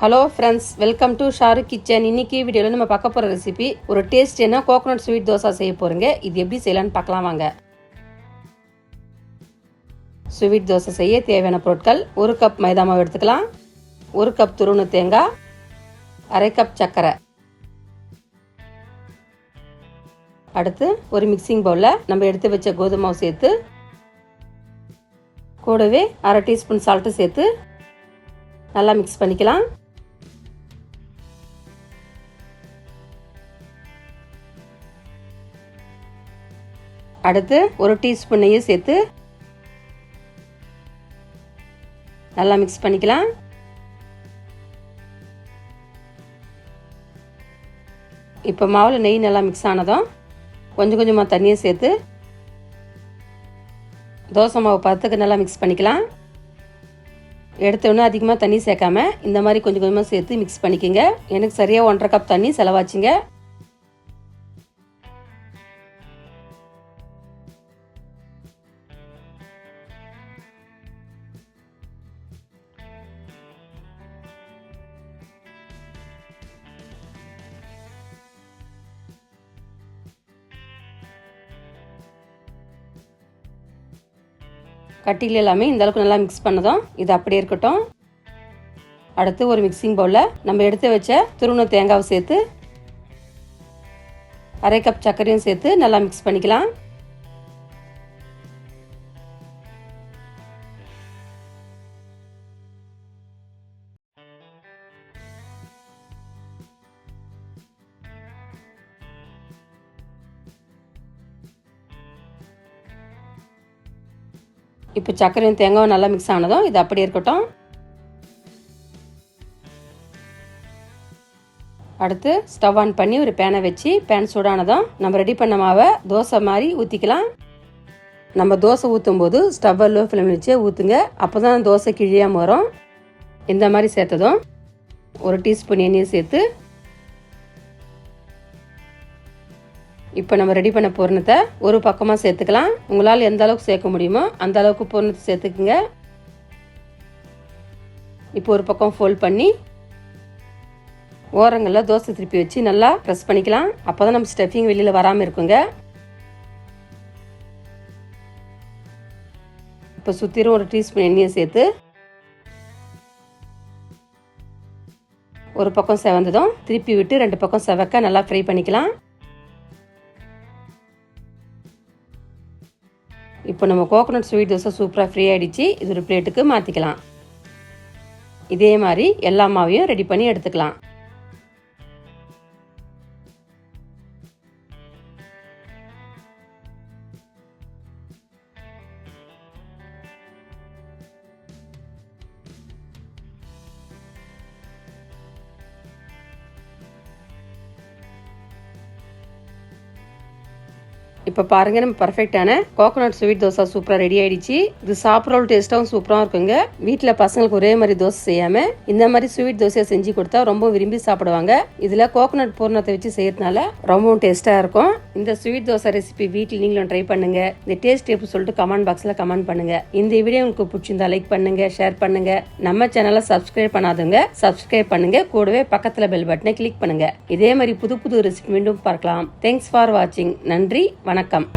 Hello friends welcome to Sharu kitchen இன்னைக்கு வீடியோவில் நம்ம பார்க்க போகிற ரெசிபி ஒரு டேஸ்ட் என்ன? கோகோனட் ஸ்வீட் தோசை செய்ய போகிறோங்க இது எப்படி செய்யலாம்னு பார்க்கலாம் வாங்க. ஸ்வீட் தோசை செய்ய தேவையான பொருட்கள் ஒரு கப் மைதா மாவு எடுத்துக்கலாம். ஒரு கப் துருணு தேங்காய். அரை கப் சர்க்கரை. அடுத்து ஒரு மிக்சிங் பவுலில் நம்ம எடுத்து வச்ச கோதுமை மாவு சேர்த்து கூடவே அரை டீஸ்பூன் சால்ட்டு சேர்த்து நல்லா மிக்ஸ் பண்ணிக்கலாம். அடுத்து ஒரு டீஸ்பூன் நெய்யை சேர்த்து நல்லா மிக்ஸ் பண்ணிக்கலாம். இப்போ மாவில் நெய் நல்லா மிக்ஸ் ஆனதும் கொஞ்சம் கொஞ்சமாக தண்ணியை சேர்த்து தோசை மாவு பத்துக்கு நல்லா மிக்ஸ் பண்ணிக்கலாம். எடுத்தோடனே அதிகமாக தண்ணி சேர்க்காம இந்த மாதிரி கொஞ்சம் கொஞ்சமாக சேர்த்து மிக்ஸ் பண்ணிக்கோங்க. எனக்கு சரியாக ஒன்றரை கப் தண்ணி செலவாச்சுங்க. கட்டியில் எல்லாமே இந்த அளவுக்கு நல்லா மிக்ஸ் பண்ணதும் இது அப்படியே இருக்கட்டும். அடுத்து ஒரு மிக்சிங் பவுலில் நம்ம எடுத்து வச்ச துருவண தேங்காவை சேர்த்து அரை கப் சர்க்கரையும் சேர்த்து நல்லா மிக்ஸ் பண்ணிக்கலாம். இப்போ சர்க்கரையும் தேங்காயும் நல்லா மிக்ஸ் ஆனதும் இது அப்படி இருக்கட்டும். அடுத்து ஸ்டவ் ஆன் பண்ணி ஒரு பேனை வச்சு பேன் சூடானதும் நம்ம ரெடி பண்ண மாவை தோசை மாதிரி ஊற்றிக்கலாம் நம்ம தோசை ஊற்றும் போது ஸ்டவ்வை லோ ஃப்ளேம் வச்சு ஊற்றுங்க அப்போ தான் தோசை கிழியாமல் வரும். இந்த மாதிரி சேர்த்ததும் ஒரு டீஸ்பூன் எண்ணெயை சேர்த்து இப்போ நம்ம ரெடி பண்ண பூரணத்தை ஒரு பக்கமாக சேர்த்துக்கலாம். உங்களால் எந்த அளவுக்கு சேர்க்க முடியுமோ அந்த அளவுக்கு பூரணத்தை சேர்த்துக்குங்க. இப்போ ஒரு பக்கம் ஃபோல்ட் பண்ணி ஓரங்களில் தோசை திருப்பி வச்சு நல்லா ப்ரெஸ் பண்ணிக்கலாம். அப்போ தான் நம்ம ஸ்டஃபிங் வெளியில் வராமல் இருக்குங்க. இப்போ சுற்றிலும் ஒரு டீஸ்பூன் எண்ணெயை சேர்த்து ஒரு பக்கம் செவந்ததும் திருப்பி விட்டு ரெண்டு பக்கம் செவக்க நல்லா ஃப்ரை பண்ணிக்கலாம். இப்போ நம்ம கோகோனட் ஸ்வீட் தோசை சூப்பராக ஃப்ரீ ஆகிடுச்சு இது ஒரு பிளேட்டுக்கு மாற்றிக்கலாம் இதே மாதிரி எல்லா மாவையும் ரெடி பண்ணி எடுத்துக்கலாம். இப்போ பாருங்க நம்ம பர்ஃபெக்டான கோகோனட் ஸ்வீட் தோசை சூப்பராக ரெடி ஆயிடுச்சு. இது சாப்பிட்ற டேஸ்ட்டாகவும் சூப்பராக இருக்குங்க. வீட்டில் பசங்களுக்கு ஒரே மாதிரி தோசை செய்யாம இந்த மாதிரி ஸ்வீட் தோசையை செஞ்சு கொடுத்தா ரொம்ப விரும்பி சாப்பிடுவாங்க. இதில் கோகோனட் பூர்ணத்தை வச்சு செய்யறதுனால ரொம்பவும் டேஸ்ட்டாக இருக்கும். இந்த ஸ்வீட் தோசை ரெசிபி வீட்டில் நீங்களும் ட்ரை பண்ணுங்க. இந்த டேஸ்ட் எப்படி சொல்லிட்டு கமெண்ட் பாக்ஸில் கமெண்ட் பண்ணுங்க. இந்த வீடியோ உங்களுக்கு பிடிச்சிருந்தா லைக் பண்ணுங்க ஷேர் பண்ணுங்க. நம்ம சேனலை சப்ஸ்கிரைப் பண்ணாதவங்க சப்ஸ்கிரைப் பண்ணுங்க. கூடவே பக்கத்தில் பெல் பட்டனை கிளிக் பண்ணுங்க. இதே மாதிரி புது புது ரெசிபி மீண்டும் பார்க்கலாம். தேங்க்ஸ் ஃபார் வாட்சிங் நன்றி வணக்கம்.